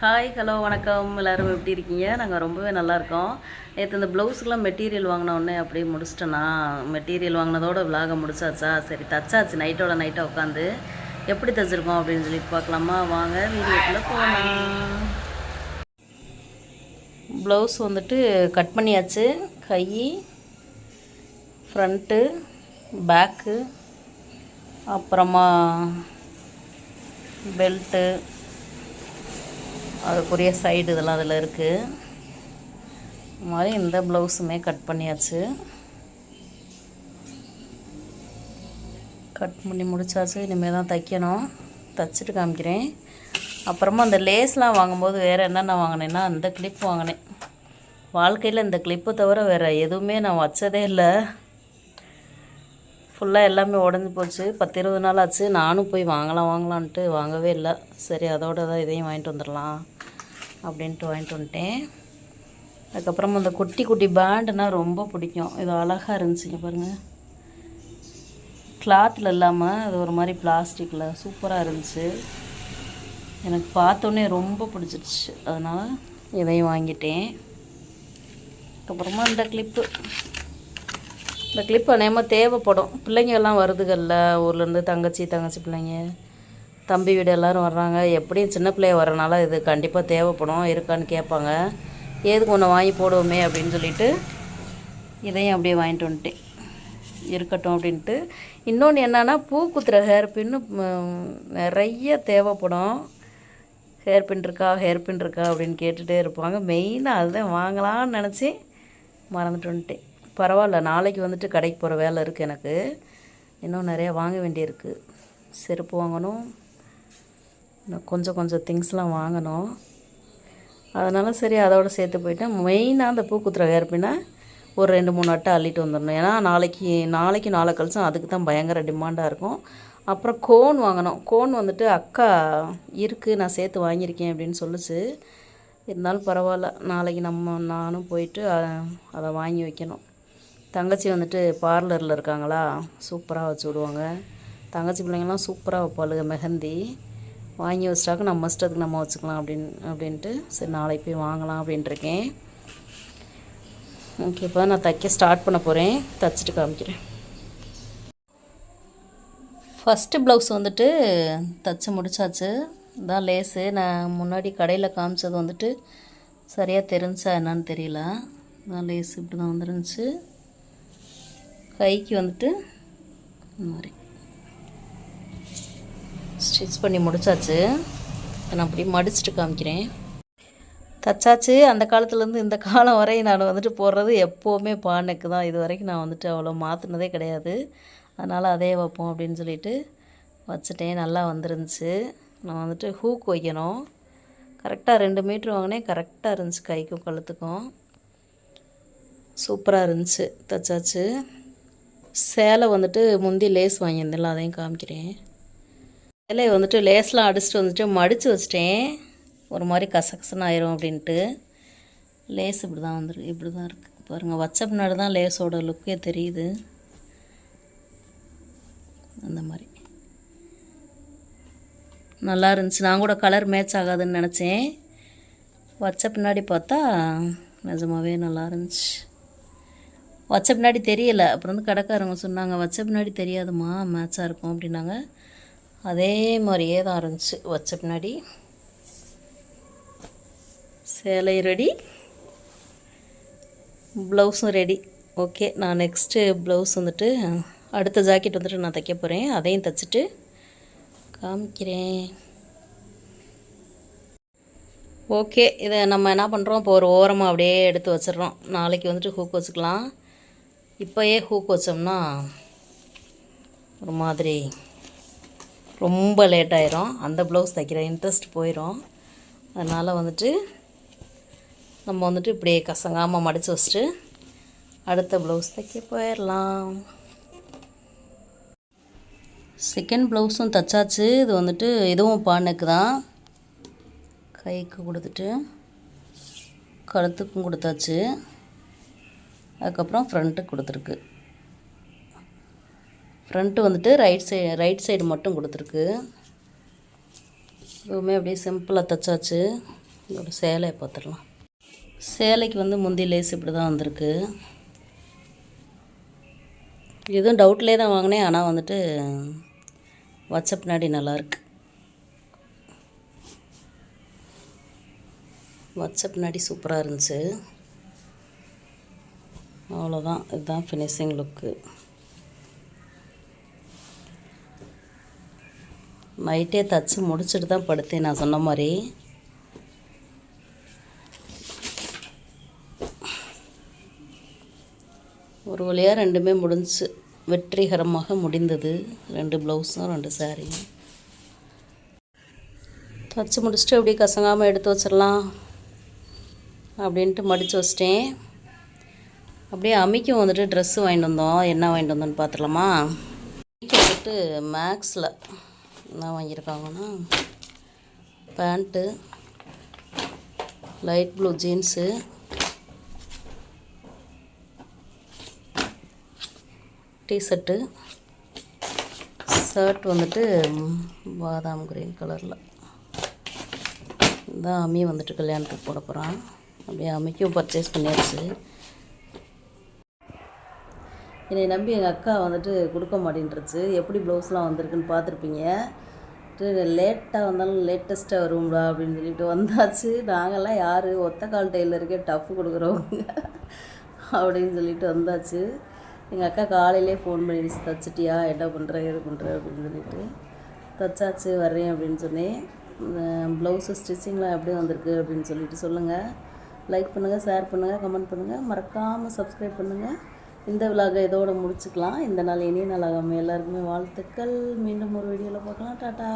Hi hello வணக்கம். எல்லோரும் எப்படி இருக்கீங்க? நாங்கள் ரொம்பவே நல்லாயிருக்கோம் நேற்று இந்த ப்ளவுஸுக்கெலாம் மெட்டீரியல் வாங்கினோடனே அப்படியே முடிச்சிட்டேன்னா மெட்டீரியல் வாங்கினதோட விலாக முடிச்சாச்சா? சரி தச்சாச்சு. நைட்டோட நைட்டாக உட்காந்து எப்படி தச்சிருக்கோம் அப்படின்னு சொல்லி பார்க்கலாமா? வாங்க வீடியோக்குள்ளே போகலாம். ப்ளவுஸ் வந்துட்டு கட் பண்ணியாச்சு. கை ஃப்ரண்ட்டு பேக்கு அப்புறமா பெல்ட்டு அதுக்குரிய சைடு இதெல்லாம் அதில் இருக்குது இது மாதிரி இந்த ப்ளவுஸுமே கட் பண்ணியாச்சு. கட் பண்ணி முடிச்சாச்சு. இனிமேல் தான் தைக்கணும். தைச்சிட்டு காமிக்கிறேன். அப்புறமா அந்த லேஸ்லாம் வாங்கும்போது வேறு என்னென்ன வாங்கினேன்னா அந்த கிளிப் வாங்கினேன். வாழ்க்கையில் இந்த கிளிப்பை தவிர வேறு எதுவுமே நான் வச்சதே இல்லை. ஃபுல்லாக எல்லாமே உடஞ்சி போச்சு. பத்து இருபது நாள் ஆச்சு. நானும் போய் வாங்கலாம் வாங்கலான்ட்டு வாங்கவே இல்லை. சரி அதோட தான் இதையும் வாங்கிட்டு வந்துடலாம் அப்படின்ட்டு வாங்கிட்டு வந்துட்டேன். அதுக்கப்புறமா அந்த குட்டி குட்டி பேண்டுனா ரொம்ப பிடிக்கும். இது அழகாக இருந்துச்சுங்க பாருங்கள் கிளாத்தில் இல்லாமல் அது ஒரு மாதிரி பிளாஸ்டிக்கில் சூப்பராக இருந்துச்சு. எனக்கு பார்த்தோன்னே ரொம்ப பிடிச்சிருச்சு. அதனால் இதையும் வாங்கிட்டேன். அதுக்கப்புறமா இந்த கிளிப்பு இந்த கிளிப் அநேகமாக தேவைப்படும். பிள்ளைங்க எல்லாம் வருதுகள்ல ஊர்லேருந்து தங்கச்சி தங்கச்சி பிள்ளைங்க தம்பி வீடு எல்லோரும் வர்றாங்க. எப்படியும் சின்ன பிள்ளைய வரனால இது கண்டிப்பாக தேவைப்படும். இருக்கான்னு கேட்பாங்க. ஏதுக்கு ஒன்று வாங்கி போடுவோமே அப்படின்னு சொல்லிட்டு இதையும் அப்படியே வாங்கிட்டு வந்துட்டேன். இருக்கட்டும் அப்படின்ட்டு. இன்னொன்று என்னென்னா பூ குத்துற ஹேர் பின்னு நிறைய தேவைப்படும். ஹேர் பின் இருக்கா ஹேர் பின் இருக்கா அப்படின்னு கேட்டுகிட்டே இருப்பாங்க. மெயினாக அதுதான் வாங்கலாம்னு நினச்சி மறந்துட்டு வந்துட்டேன். பரவாயில்ல நாளைக்கு வந்துட்டு கடைக்கு போகிற வேலை இருக்குது எனக்கு. இன்னும் நிறையா வாங்க வேண்டியிருக்கு. செருப்பு வாங்கணும். இன்னும் கொஞ்சம் கொஞ்சம் திங்ஸ்லாம் வாங்கணும். அதனால் சரி அதோட சேர்த்து போயிட்டேன். மெயினாக அந்த பூக்குத்துற வேர்ப்பினா ஒரு ரெண்டு மூணு அட்டை அள்ளிட்டு வந்துடணும். ஏன்னா நாளைக்கு நாளைக்கு நாளை கழிச்சும் அதுக்கு தான் பயங்கர டிமாண்டாக இருக்கும். அப்புறம் கோன் வாங்கணும். கோன் வந்துட்டு அக்கா இருக்குது நான் சேர்த்து வாங்கியிருக்கேன் அப்படின்னு சொல்லிச்சு. இருந்தாலும் பரவாயில்ல. நாளைக்கு நம்ம நானும் போயிட்டு அதை வாங்கி வைக்கணும். தங்கச்சி வந்துட்டு பார்லரில் இருக்காங்களா? சூப்பராக வச்சு விடுவாங்க. தங்கச்சி பிள்ளைங்களாம் சூப்பராக வைப்பாளுங்க மெஹந்தி. வாங்கி வச்சிட்டாக்க நம்ம இஷ்டத்துக்கு நம்ம வச்சுக்கலாம் அப்படின்னு அப்படின்ட்டு சரி நாளைக்கு போய் வாங்கலாம் அப்படின்ட்டுருக்கேன் ஓகே இப்போ நான் தைக்க ஸ்டார்ட் பண்ண போகிறேன் தைச்சிட்டு காமிக்கிறேன். ஃபஸ்ட்டு ப்ளவுஸ் வந்துட்டு தைச்சி முடிச்சாச்சு. இதான் லேஸு நான் முன்னாடி கடையில் காமிச்சது வந்துட்டு சரியாக தெரிஞ்சா என்னன்னு தெரியல. இதான் லேஸ் இப்படி தான் வந்துருந்துச்சு. கைக்கு வந்துட்டு இந்த மாதிரி ஸ்டிச் பண்ணி முடிச்சாச்சு. நான் அப்படி மடிச்சுட்டு காமிக்கிறேன். தச்சாச்சு. அந்த காலத்துலேருந்து இந்த காலம் வரை நான் வந்துட்டு போடுறது எப்போவுமே பானுக்கு தான். இது வரைக்கும் நான் வந்துட்டு அவ்வளோ மாற்றினதே கிடையாது. அதனால் அதே வைப்போம் அப்படின்னு சொல்லிட்டு வச்சுட்டேன். நல்லா வந்துருந்துச்சு. நான் வந்துட்டு ஹூக் வைக்கணும். கரெக்டாக ரெண்டு மீட்ரு வாங்கினேன். கரெக்டாக இருந்துச்சு கைக்கும் கழுத்துக்கும். சூப்பராக இருந்துச்சு தச்சாச்சு. சேலை வந்துட்டு முந்தி லேஸ் வாங்கியிருந்தேன்ல அதையும் காமிக்கிறேன். சேலையை வந்துட்டு லேஸ்லாம் அடிச்சுட்டு வந்துட்டு மடித்து வச்சிட்டேன். ஒரு மாதிரி கசகசன்னு ஆயிரும் அப்படின்ட்டு. லேஸ் இப்படி தான் வந்துருக்கு இப்படி தான் இருக்குது பாருங்கள் வச்ச பின்னாடி தான் லேஸோட லுக்கே தெரியுது. அந்த மாதிரி. நல்லா இருந்துச்சு. நான் கூட கலர் மேட்ச் ஆகாதுன்னு நினச்சேன். வச்ச பின்னாடி பார்த்தா நிஜமாகவே நல்லா இருந்துச்சு. வச்ச பின்னாடி தெரியலை. அப்புறம் வந்து கடைக்காரங்க சொன்னாங்க வச்ச பின்னாடி தெரியாதுமா மேட்சாக இருக்கும் அப்படின்னாங்க. அதே மாதிரியே தான் இருந்துச்சு. வச்ச பின்னாடி சேலை ரெடி ப்ளவுஸும் ரெடி ஓகே நான் நெக்ஸ்ட்டு ப்ளவுஸ் வந்துட்டு அடுத்த ஜாக்கெட் வந்துட்டு நான் தைக்க போகிறேன் அதையும் தைச்சிட்டு காமிக்கிறேன். ஓகே இதை நம்ம என்ன பண்ணுறோம் இப்போ ஒரு ஓரமாக அப்படியே எடுத்து வச்சிடுறோம். நாளைக்கு வந்துட்டு ஹூக் வச்சுக்கலாம். இப்போயே ஹூக் வச்சோம்னா ஒரு மாதிரி ரொம்ப லேட் ஆயிரும். அந்த ப்ளவுஸ் தைக்கிற இன்ட்ரெஸ்ட் போயிடும் அதனால் வந்துட்டு நம்ம வந்துட்டு இப்படியே கசங்காமல் மடித்து வச்சுட்டு அடுத்த ப்ளவுஸ் தைக்க போயிடலாம் செகண்ட் ப்ளவுஸும் தைச்சாச்சு இது வந்துட்டு இதுவும் பானுக்கு தான். கைக்கு கொடுத்துட்டு கழுத்துக்கும் கொடுத்தாச்சு. அதுக்கப்புறம் ஃப்ரண்ட்டு கொடுத்துருக்கு. ஃப்ரண்ட்டு வந்துட்டு ரைட் சைடு ரைட் சைடு மட்டும் கொடுத்துருக்கு. இதுவுமே அப்படியே சிம்பிளாக தைச்சாச்சு இதோட சேலையை பார்த்துடலாம். சேலைக்கு வந்து முந்தி லேஸ் இப்படி தான் வந்திருக்கு இதுவும் டவுட்லேயே தான் வாங்கினேன். ஆனால் வந்துட்டு வச்ச பின்னாடி நல்லாயிருக்கு வச்ச பின்னாடி சூப்பராக இருந்துச்சு. அவ்வளோதான் இதுதான் ஃபினிஷிங் லுக்கு நைட்டே தச்சு முடிச்சுட்டு தான் படுத்தேன் நான் சொன்ன மாதிரி. ஒரு வழியாக ரெண்டுமே முடிஞ்சுச்சு வெற்றிகரமாக முடிந்தது. ரெண்டு ப்ளவுஸும் ரெண்டு சாரியும் தச்சு முடிச்சுட்டு அப்படியே கசங்காமல் எடுத்து வச்சிடலாம் அப்படின்ட்டு மடித்து வச்சிட்டேன். அப்படியே அம்மிக்கும் வந்துட்டு ட்ரெஸ்ஸு வாங்கிட்டு வந்தோம். என்ன வாங்கிட்டு வந்தோன்னு பார்த்துடலாமா அம்மிக்கு வந்துட்டு மேக்ஸில் என்ன வாங்கியிருக்காங்கன்னா pant light blue jeans T-shirt shirt வந்துட்டு பாதாம் கிரீன் கலரில் இதான் அம்மி வந்துட்டு கல்யாணத்துக்கு போட போகிறான் அப்படியே அம்மிக்கும் பர்ச்சேஸ் பண்ணியாச்சு. என்னை நம்பி எங்கள் அக்கா வந்துட்டு கொடுக்க மாட்டேன்ருச்சு எப்படி ப்ளவுஸ்லாம் வந்திருக்குன்னு பார்த்துருப்பீங்க. லேட்டாக வந்தாலும் லேட்டஸ்ட்டாக வரும்டா அப்படின்னு சொல்லிட்டு வந்தாச்சு. நாங்கள்லாம் யார்? ஒத்த கால் டெய்லருக்கே டஃப் கொடுக்குறவங்க. அப்படின்னு சொல்லிட்டு வந்தாச்சு. எங்கள் அக்கா காலையிலே ஃபோன் பண்ணிடுச்சு தச்சிட்டியா? என்ன பண்ணுற எது பண்ணுற அப்படின்னு சொல்லிட்டு தச்சாச்சு வர்றேன் அப்படின்னு சொன்னேன். ப்ளவுஸு ஸ்டிச்சிங்லாம் எப்படி வந்திருக்கு அப்படின்னு சொல்லிட்டு சொல்லுங்கள் லைக் பண்ணுங்கள் ஷேர் பண்ணுங்கள் கமெண்ட் பண்ணுங்கள் மறக்காமல் சப்ஸ்கிரைப் பண்ணுங்கள் இந்த விலாகை இதோடு முடிச்சுக்கலாம். இந்த நாள் இனிய நாளாகாமல் எல்லாருக்குமே வாழ்த்துக்கள். மீண்டும் ஒரு வீடியோவில் பார்க்கலாம். டாட்டா